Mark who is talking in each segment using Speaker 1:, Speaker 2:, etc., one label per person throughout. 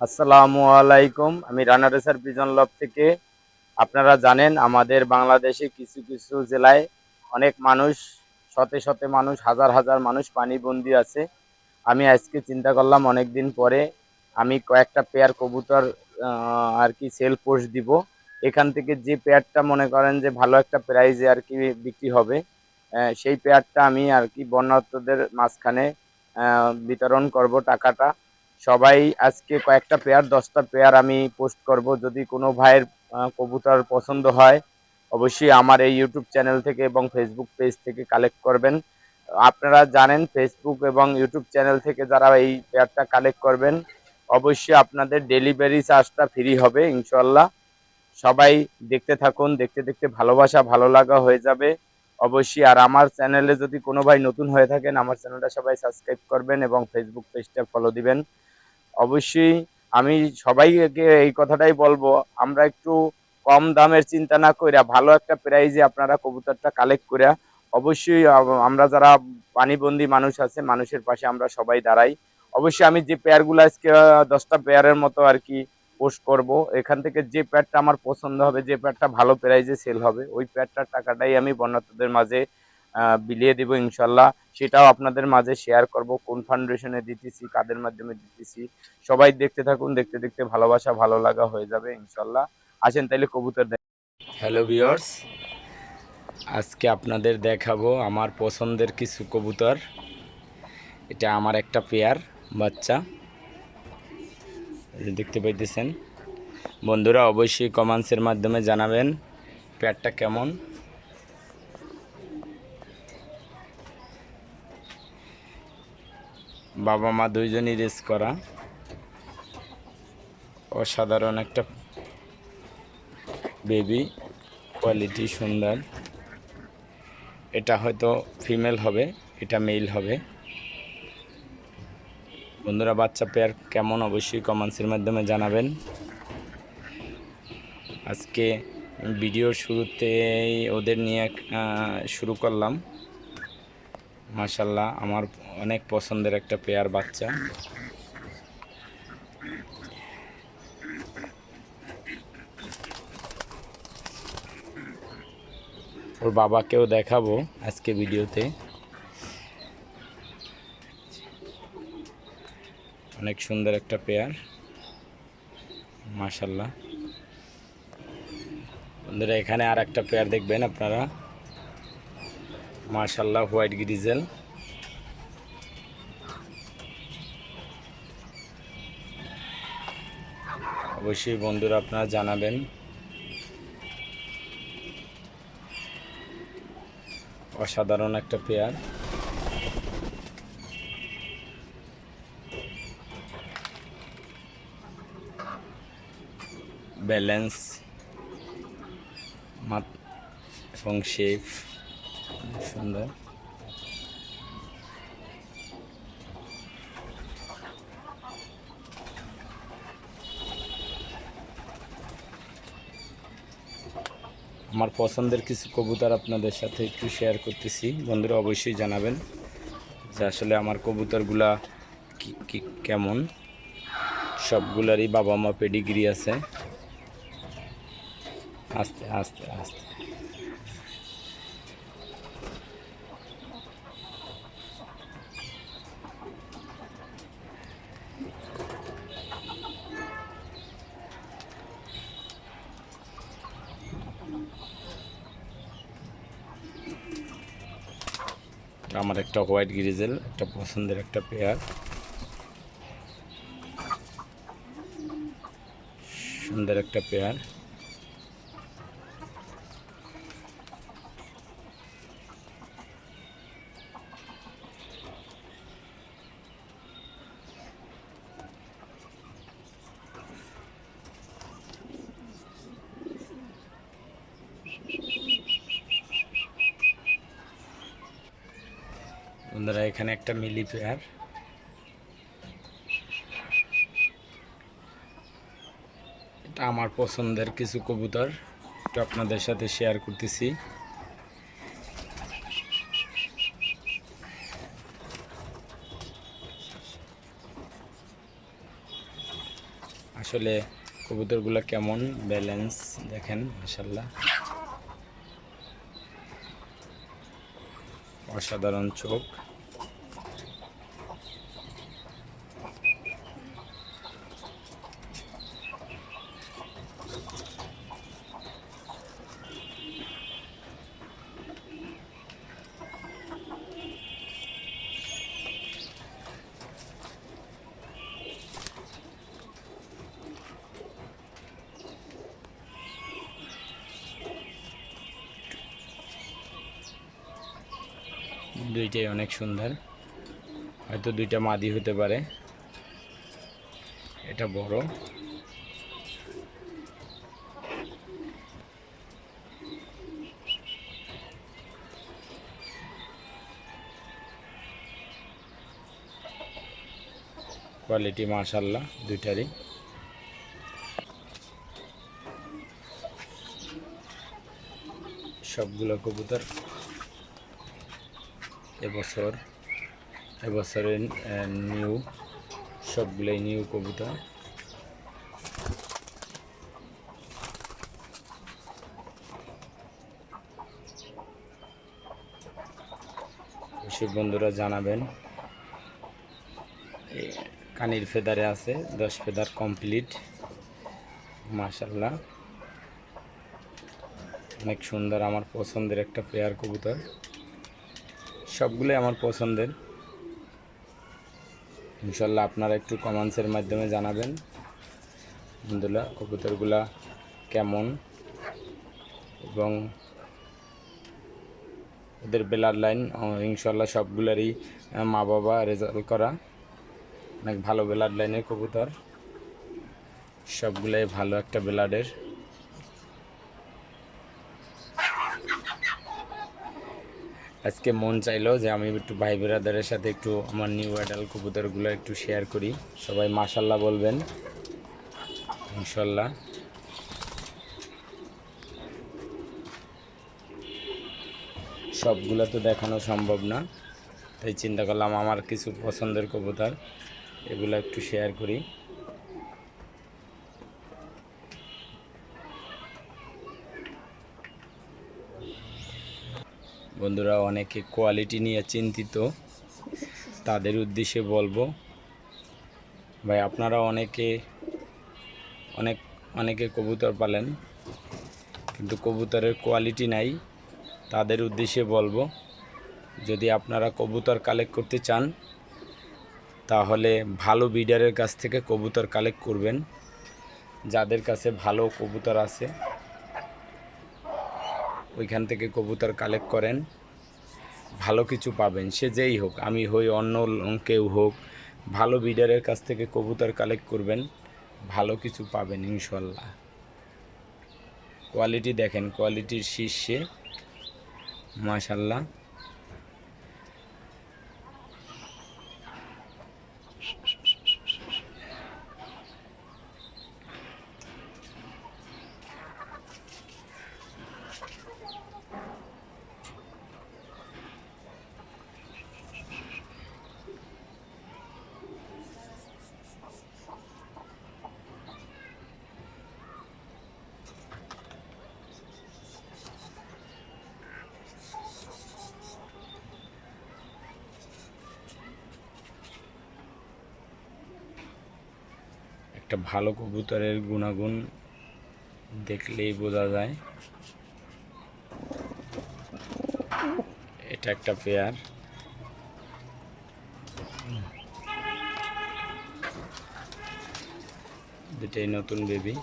Speaker 1: আসসালামু আলাইকুম। আমি রানা রেসার পিজন লব থেকে। আপনারা জানেন, আমাদের বাংলাদেশে কিছু কিছু জেলায় অনেক মানুষ, শতে শতে মানুষ, হাজার হাজার মানুষ পানিবন্দি আছে। আমি আজকে চিন্তা করলাম অনেক দিন পরে আমি কয়েকটা পেয়ার কবুতর আর কি সেল পোস্ট দিব। এখান থেকে যে পেয়ারটা মনে করেন যে ভালো একটা প্রাইজে আর কি বিক্রি হবে সেই পেয়ারটা আমি আর কি বন্যার্থদের মাঝখানে বিতরণ করব টাকাটা। সবাই আজকে কয়েকটা পেয়ার দশটা পেয়ার আমি পোস্ট করব। যদি কোনো ভাইয়ের কবুতর পছন্দ হয়, অবশ্যই আমার এই ইউটিউব চ্যানেল থেকে এবং ফেসবুক পেজ থেকে কালেক্ট করবেন। আপনারা জানেন ফেসবুক এবং ইউটিউব চ্যানেল থেকে যারা এই পেয়ারটা কালেক্ট করবেন, অবশ্যই আপনাদের ডেলিভারি চার্জটা ফ্রি হবে ইনশাল্লাহ সবাই দেখতে থাকুন, দেখতে দেখতে ভালোবাসা, ভালো লাগা হয়ে যাবে। অবশ্যই, আর আমার চ্যানেলে যদি কোনো ভাই নতুন হয়ে থাকেন, আমার চ্যানেলটা সবাই সাবস্ক্রাইব করবেন এবং ফেসবুক পেজটা ফলো দিবেন। অবশ্যই আমি সবাইকে এই কথাটাই বলব, আমরা একটু কম দামের চিন্তা না কইরা, ভালো একটা প্রাইজে আপনারা কবুতরটা কালেক্ট কইরা অবশ্যই আমরা যারা পানিবন্দী মানুষ আছে, মানুষের পাশে আমরা সবাই দাঁড়াই। অবশ্যই আমি যে পেয়ারগুলো আজকে, দশটা পেয়ারের মতো আর কি পোস্ট করব, এখান থেকে যে প্যাডটা আমার পছন্দ হবে, যে প্যাডটা ভালো প্রাইজে সেল হবে, ওই প্যাডটার টাকাটাই আমি বন্যার্থদের মাঝে বিলিয়ে দেবো ইনশাল্লাহ। সেটাও আপনাদের মাঝে শেয়ার করব। কোন ফাউন্ডেশনে দিতেছি, কাদের মাধ্যমে দিতেছি। সবাই দেখতে থাকুন, দেখতে দেখতে ভালোবাসা, ভালো লাগা হয়ে যাবে ইনশাল্লাহ। আসেন তাইলে কবুতর হ্যালো ভিউয়ার্স আজকে আপনাদের দেখাবো আমার পছন্দের কিছু কবুতর। এটা আমার একটা পেয়ার বাচ্চা। দেখতে পাইতেছেন। বন্ধুরা, অবশ্যই কমেন্টসের মাধ্যমে জানাবেন। পেয়ারটা কেমন? বাবা মা দুইজনই রেস করা। অসাধারণ একটা বেবি কোয়ালিটি সুন্দর। এটা হয়তো ফিমেল হবে, এটা মেল হবে। বন্ধুরা, বাচ্চা পেয়ার কেমন অবশ্যই কমেন্টসের মাধ্যমে জানাবেন। আজকে ভিডিওর শুরুতেই ওদের নিয়ে শুরু করলাম। মাশাল্লাহ আমার অনেক পছন্দের একটা পেয়ার বাচ্চা। ওর বাবাকেও দেখাবো আজকে ভিডিওতে। অনেক সুন্দর একটা পেয়ার মাশাল্লাহ বন্ধুরা, এখানে আর একটা পেয়ার দেখবেন আপনারা। মাশাল্লাহ হোয়াইট গ্রিজেল। অবশ্যই বন্ধুরা আপনারা জানাবেন। অসাধারণ একটা পেয়ার। ব্যালেন্স এবং শেপ। সুন্দর। আমার পছন্দের কিছু কবুতর আপনাদের সাথে একটু শেয়ার করতেছি। বন্ধুরা অবশ্যই জানাবেন যে আসলে আমার কবুতরগুলা কি কেমন। সবগুলারই বাবা মা পেডিগ্রি আছে। আস্তে আস্তে আস্তে। আমার একটা হোয়াইট গ্রিজেল একটা পছন্দের একটা পেয়ার। সুন্দর একটা পেয়ার। বন্ধুরা, এখানে একটা মিলি পেয়ার। এটা আমার পছন্দের কিছু কবুতর। একটু আপনাদের সাথে শেয়ার করতেছি। আসলে কবুতরগুলো কেমন? ব্যালেন্স দেখেন মাসাল্লাহ অসাধারণ চোখ। দুইটাই অনেক সুন্দর। হয়তো দুইটা মাদি হতে পারে। এটা বড়। কোয়ালিটি মাশাল্লাহ দুইটারই। সবগুলো কবুতর। এবছর, এবছরের নিউ সবগুলোই নিউ কবিতা। অবশ্যই বন্ধুরা জানাবেন কানির ফেদারে আছে, দশ ফেদার কমপ্লিট মাশাল্লাহ অনেক সুন্দর, আমার পছন্দের একটা পেয়ার কবুতর। সবগুলোই আমার পছন্দের। ইনশাল্লাহ আপনারা একটু কমেন্টসের মাধ্যমে জানাবেন। বন্ধুরা, কবুতরগুলা কেমন? এবং ওদের বেলার লাইন ইনশাল্লাহ সবগুলারই মা বাবা রেজাল্ট করা। অনেক ভালো বেলার লাইনের কবুতর। সবগুলাই ভালো একটা বেলাডের আজকে মন চাইলো যে আমি একটু ভাই ব্রাদারের সাথে একটু আমার নিউ অ্যাডাল কবুতরগুলো একটু শেয়ার করি। সবাই মাশাল্লাহ বলবেন। ইনশাল্লাহ সবগুলো তো দেখানো সম্ভব না, তাই চিন্তা করলাম আমার কিছু পছন্দের কবুতর, এগুলো একটু শেয়ার করি। বন্ধুরা, অনেকে কোয়ালিটি নিয়ে চিন্তিত। তাদের উদ্দেশ্যে বলব, ভাই, আপনারা অনেকে, অনেক, অনেকে কবুতর পালেন, কিন্তু কবুতরের কোয়ালিটি নাই। তাদের উদ্দেশ্যে বলব, যদি আপনারা কবুতর কালেক্ট করতে চান, তাহলে ভালো বিডারের কাছ থেকে কবুতর কালেক্ট করবেন। যাদের কাছে ভালো কবুতর আছে ওইখান থেকে কবুতর কালেক্ট করেন। ভালো কিছু পাবেন, সে যেই হোক, আমি হই অন্য কেউ হোক, ভালো বিডারের কাছ থেকে কবুতর কালেক্ট করবেন, ভালো কিছু পাবেন ইনশাল্লাহ। কোয়ালিটি দেখেন কোয়ালিটির শীর্ষে, মাশাল্লাহ। একটা ভালো কবুতরের গুণাগুণ দেখলেই বোঝা যায়। এটা একটা পেয়ার। দুটাই নতুন বেবি।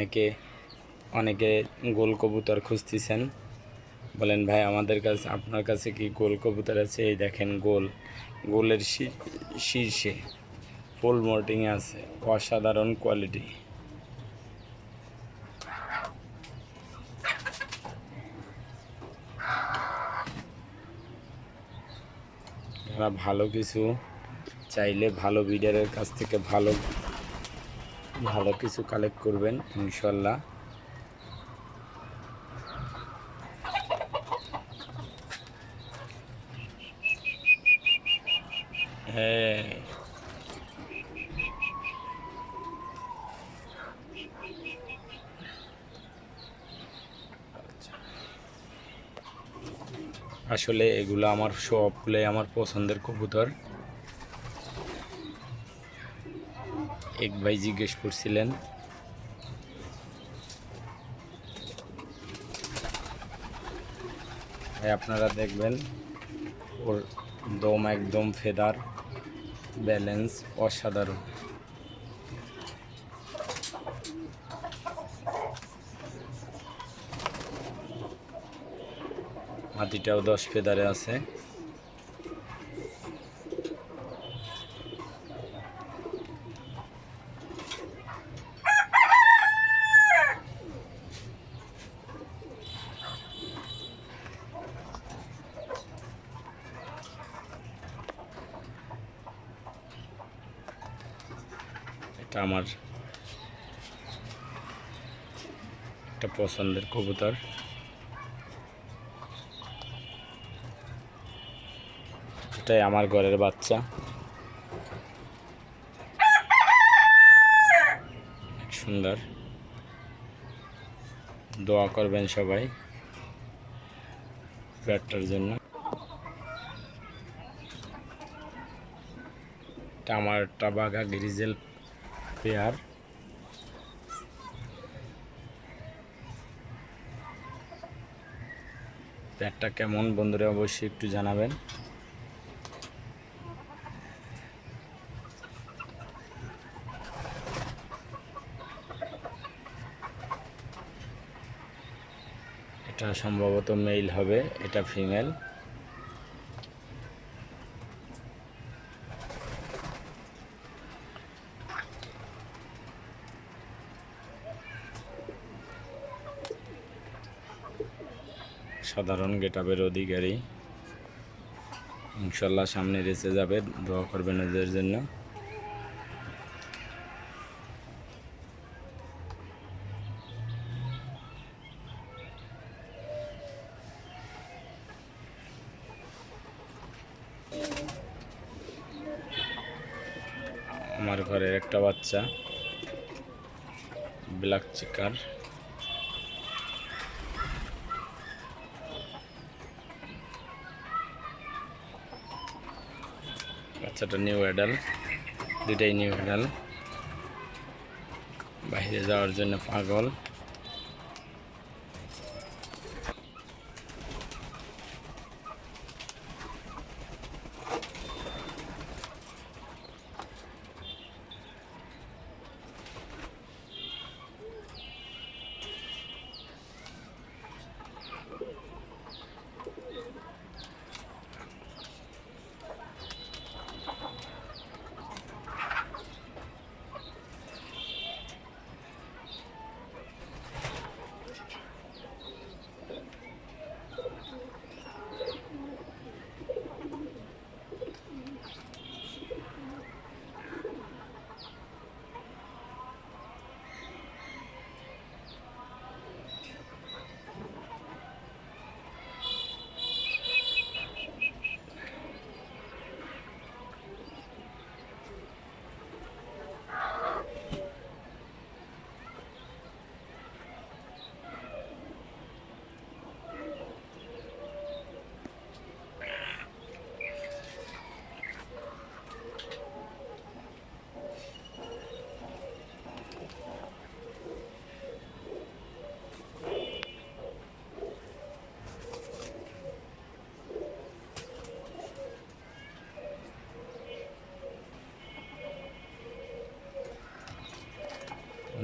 Speaker 1: অনেকে অনেকে গোল কবুতর খুঁজতেছেন। বলেন, ভাই, আমাদের কাছে, আপনার কাছে কি গোল কবুতর আছে? এই দেখেন, গোল। গোলের শীর্ষে ফুল মোটিং আছে, অসাধারণ কোয়ালিটি। ভালো কিছু চাইলে ভালো বিডারের কাছ থেকে ভালো ভালো কিছু কালেক্ট করবেন ইনশাল্লাহ। হ্যাঁ। আসলে এগুলো আমার সবগুলোই আমার পছন্দের কবুতর। এক ভাই জিজ্ঞেস করছিলেন। হ্যাঁ আপনারা দেখবেন, ওর দম একদম ফেদার, ব্যালেন্স অসাধারণ। হাতিটাও দশ ফেদারে আছে। এটা আমার একটা পছন্দের কবুতর। এটাই আমার ঘরের বাচ্চা। সুন্দর। দোয়া করবেন সবাই ব্যাটটার জন্য। আমার টাবাগা গ্রিজেল পেয়ার। পেয়ারটা কেমন বন্ধুরা অবশ্যই একটু জানাবেন। এটা সম্ভবত মেল হবে এটা ফিমেল। সাধারণ গেটাবের অধিকারী। ইনশাল্লাহ সামনে রেসে যাবে, দোয়া করবেন ওদের জন্য। আমার ঘরের একটা বাচ্চা, ব্ল্যাক চিকার। বাচ্চাটা নিউ অ্যাডাল দুটাই নিউ অ্যাডাল বাইরে যাওয়ার জন্য পাগল।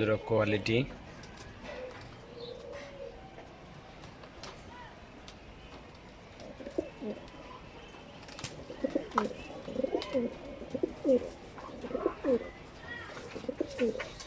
Speaker 1: বন্ধুরা কোয়ালিটি Thank you.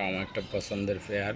Speaker 1: এটা আমার একটা পছন্দের পেয়ার